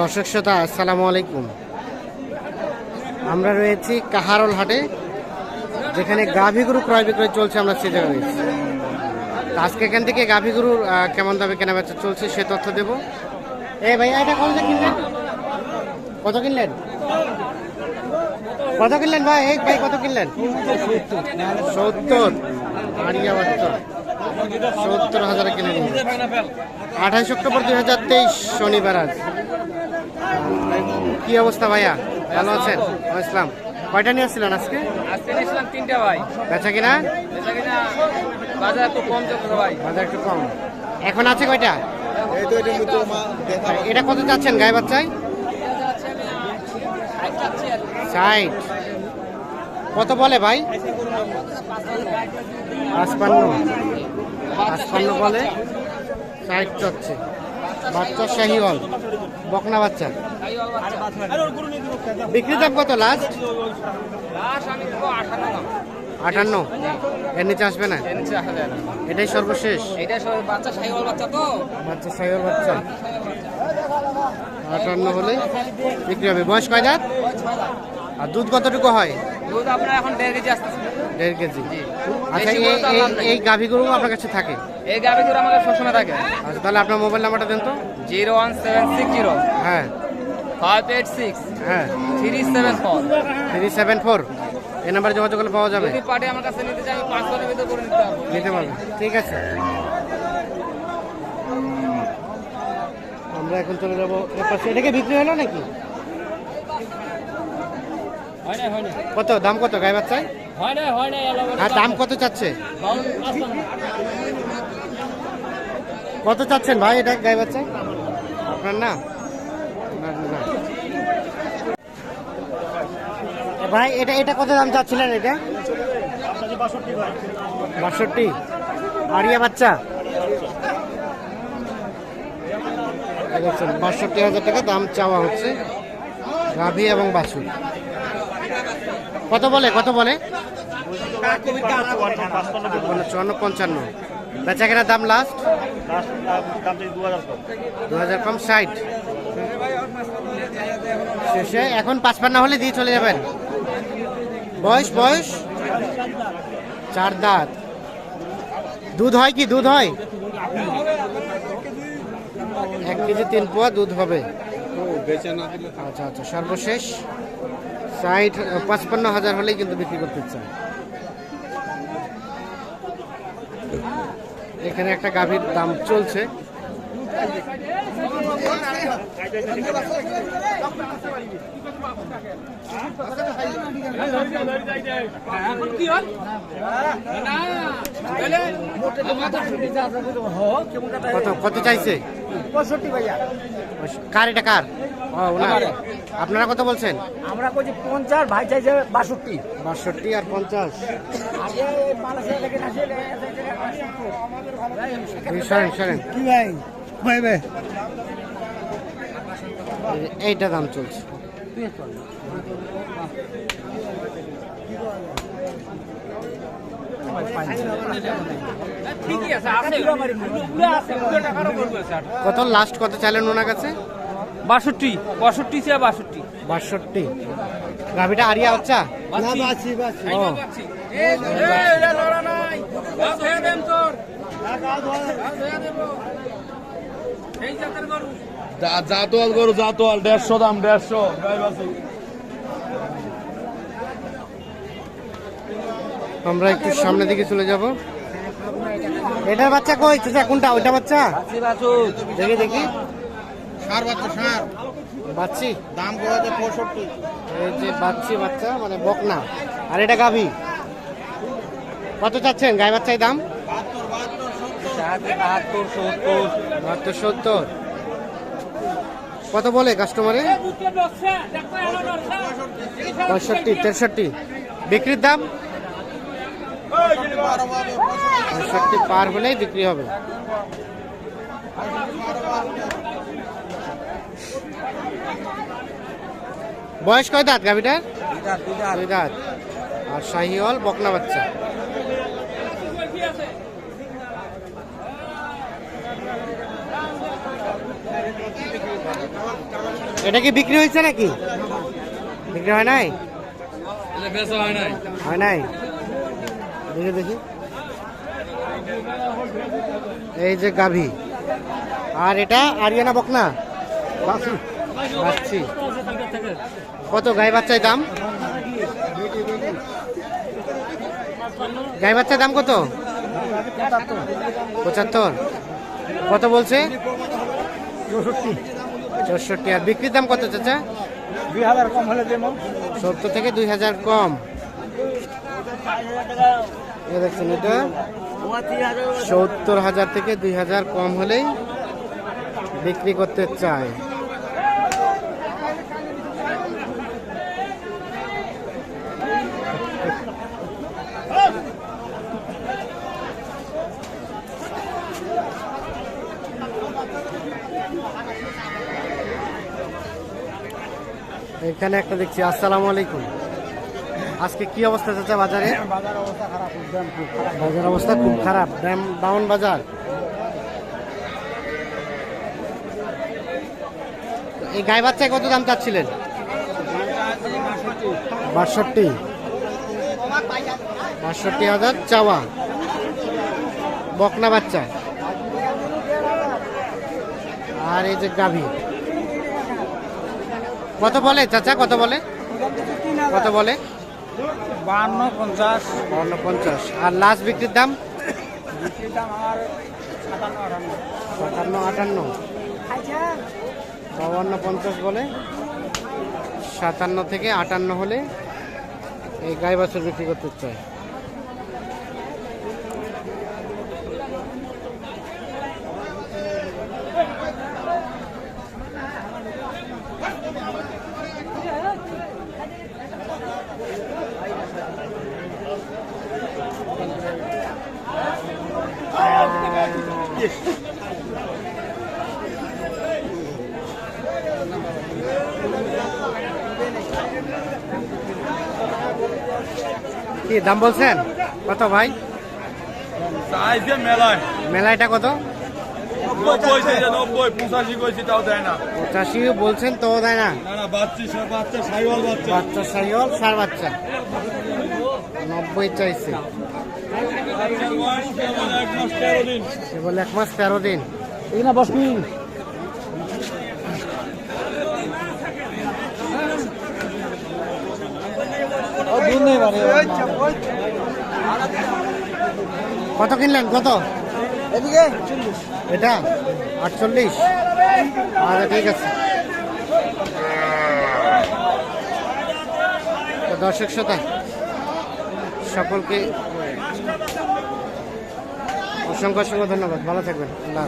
দর্শক শ্রোতা, আসসালামু আলাইকুম। আমরা রয়েছি কাহারল হাটে, যেখানে গাভী গরু ক্রয় বিক্রয় চলছে আমরা সে জায়গায় রয়েছি আজকে এখান থেকে গাভী গরুর কেমন দামে কেনা বেচা চলছে সে তথ্য দেব। এ ভাই, এটা কত কিনলেন? কত কিনলেন? কত কিনলেন ভাই? এই ভাই, কত কিনলেন? সত্তর। আড়িয়া বাচ্চা সত্তর হাজার কিনে নিন আঠাশ অক্টোবর দুই হাজার তেইশ শনিবার আজ। কি অবস্থা ভাইয়া? ভালো আছেন? ইসলাম কয়টা নিয়ে আসছিলেন আজকে? তিনটা ভাই। বেচা কিনা? বাজার একটু কম চলছে ভাই। বাজার একটু কম। এখন আছে কয়টা? এটা কত চাচ্ছেন গায়ে বাচ্চায়? ষাট। কত বলে ভাই? পাঁচপান্ন। পাঁচপান্ন বলে ষাট চাচ্ছে বাচ্চা শাহিওয়াল, বকনা বাচ্চা বিক্রি দাম কত লাস্ট আটান্ন। এর নিচে আসবে না? এটাই সর্বশেষ। বাচ্চা সাইওয়াল বাচ্চা আটান্ন হলে বিক্রি হবে। বয়স কয় আর দুধ কতটুকু হয়? দুধ আপনার এখন দেড় আসতেছে। দেড় কেজি। আচ্ছা এই বলতে এই- লাভ নাই। এই গাভী গরু আপনার কাছে থাকে? এই গাভি দুধ আমাদের সবসময় থাকে। আচ্ছা তাহলে আপনার মোবাইল নাম্বারটা দেন তো। Zero one seven six zero. হ্যাঁ। Five eight six. হ্যাঁ। Three seven four. Three seven four. এই নাম্বারে যোগাযোগ করলে পাওয়া যাবে? পার্টি আমার কাছে নিতে চাই আমি ভিতরে করে নিতে পারব। নিতে পারবে। ঠিক আছে। আমরা এখন চলে যাব পাশে এটাকে বিক্রি হলো নাকি? না কত? দাম কত? গায়ে বাচ্চায়? হ্যাঁ দাম কত চাচ্ছে? কত চাচ্ছেন ভাই এটা গায়ে বাচ্চায় আপনার না ভাই এটা এটা কত দাম চাচ্ছিলেন এটা? বাষট্টি। আড়িয়া বাচ্চা? বাষট্টি হাজার টাকা দাম চাওয়া হচ্ছে। গাভী এবং বাছুর। কত বলে কত বলে? চুয়ান্ন পঞ্চান্ন। বেচা কেনার দাম লাস্ট দু হাজার কম ষাট। শেষে এখন পাঁচপান্ন হলে দিয়ে চলে যাবেন। বয়স বয়স? চার দাঁত। দুধ হয় কি? দুধ হয়? এক কেজি তিন পোয়া দুধ হবে। আচ্ছা আচ্ছা সর্বশেষ। ষাট পাঁচপান্ন হাজার হলেই কিন্তু বিক্রি করতে চায়। এখানে একটা গাভীর দাম চলছে। কত চাইছে? কার এটা কার? ও ওনার। আপনারা কত বলছেন? আমরা করছি পঞ্চাশ ভাই চাইছে বাষট্টি। বাষট্টি আর পঞ্চাশ। সরেন সরেন। কি ভাই? ভাই ভাই। এইটা দাম চলছে। ঠিকই আছে আছে। কত? লাস্ট কত চাইলেন ওনার কাছে? বাষট্টি বাষট্টি সে বাষট্টি। বাষট্টি। গাভীটা আরিয়া বাচ্চা? জাতোয়াল গরু জাতোয়াল দেড়শো দাম দেড়শো। আমরা একটু সামনের দিকে চলে যাব। এটার বাচ্চা কই? চাচা কোনটা? ওইটা বাচ্চা? দেখি দেখি। সার বাচ্চা সার। বাচ্চি? দাম কত পঁয়ষট্টি। এই যে বাচ্চি বাচ্চা মানে বকনা। আর এটা গাভী? কত চাচ্ছেন গায়ে বাচ্চায় দাম? বাহাত্তর সত্তর। বাহাত্তর সত্তর। কত বলে কাস্টমারে পঁয়ষট্টি তেষট্টি। বিক্রির দাম? পঁয়ষট্টি পার হলেই বিক্রি হবে। বয়স কয় দাঁত গাভিটার? দুই দাঁত আর শাহিওয়াল বকনা বাচ্চা। এটা কি বিক্রি হয়েছে নাকি? বিক্রি হয় নাই? হয় নাই। হয় নাই? দেখি দেখি। এই যে গাভী। আর এটা আরিয়ানা বকনা? বাচ্চি কত গাই বাচ্চার দাম? গাই বাচ্চার দাম কত? পঁচাত্তর। কত বলছে? চৌষট্টি। আর বিক্রির দাম কত চাচা? দুই হাজার কম হলে সত্তর থেকে দুই হাজার কম। দেখছেন এটা। সত্তর হাজার থেকে দুই হাজার কম হলেই বিক্রি করতে চায়। এখানে একটা দেখছি আসসালামু আলাইকুম। আজকে কি অবস্থা চাচা বাজারে? বাজার অবস্থা খুব খারাপ। বাজার অবস্থা খুব খারাপ ড্যাম ডাউন বাজার। এই গাই বাচ্চায় কত দাম চাচ্ছিলেন? বাষট্টি। বাষট্টি হাজার চাওয়া। বকনা বাচ্চা। আর এই যে গাভী। কত বলে চাচা কত বলে? কত বলে? বাহান্ন পঞ্চাশ। পঞ্চাশ। আর লাস্ট বিক্রির দাম? বিক্রির দাম আমার সাতান্ন আটান্ন। বাউন্ন পঞ্চাশ বলে। সাতান্ন থেকে আটান্ন হলে এই গাই বাছুর বিক্রি করতে চাই কি দাম বলছেন? কত ভাই? মেলায়। মেলাইটা কত? পঁচাশি বলছেন তো দেয় না। বাচ্চি সাইওয়াল বাচ্চা। সাইল সার বাচ্চা। নব্বই চাইছে। এক মাস তেরো দিন। সে বলে এক মাস তেরো দিন এখানে বসবি কত কিনলেন? কত? এটা? আটচল্লিশ। আচ্ছা ঠিক আছে। তো দর্শক শ্রোতা সকলকে অসংখ্য অসংখ্য ধন্যবাদ। ভালো থাকবেন। আল্লাহ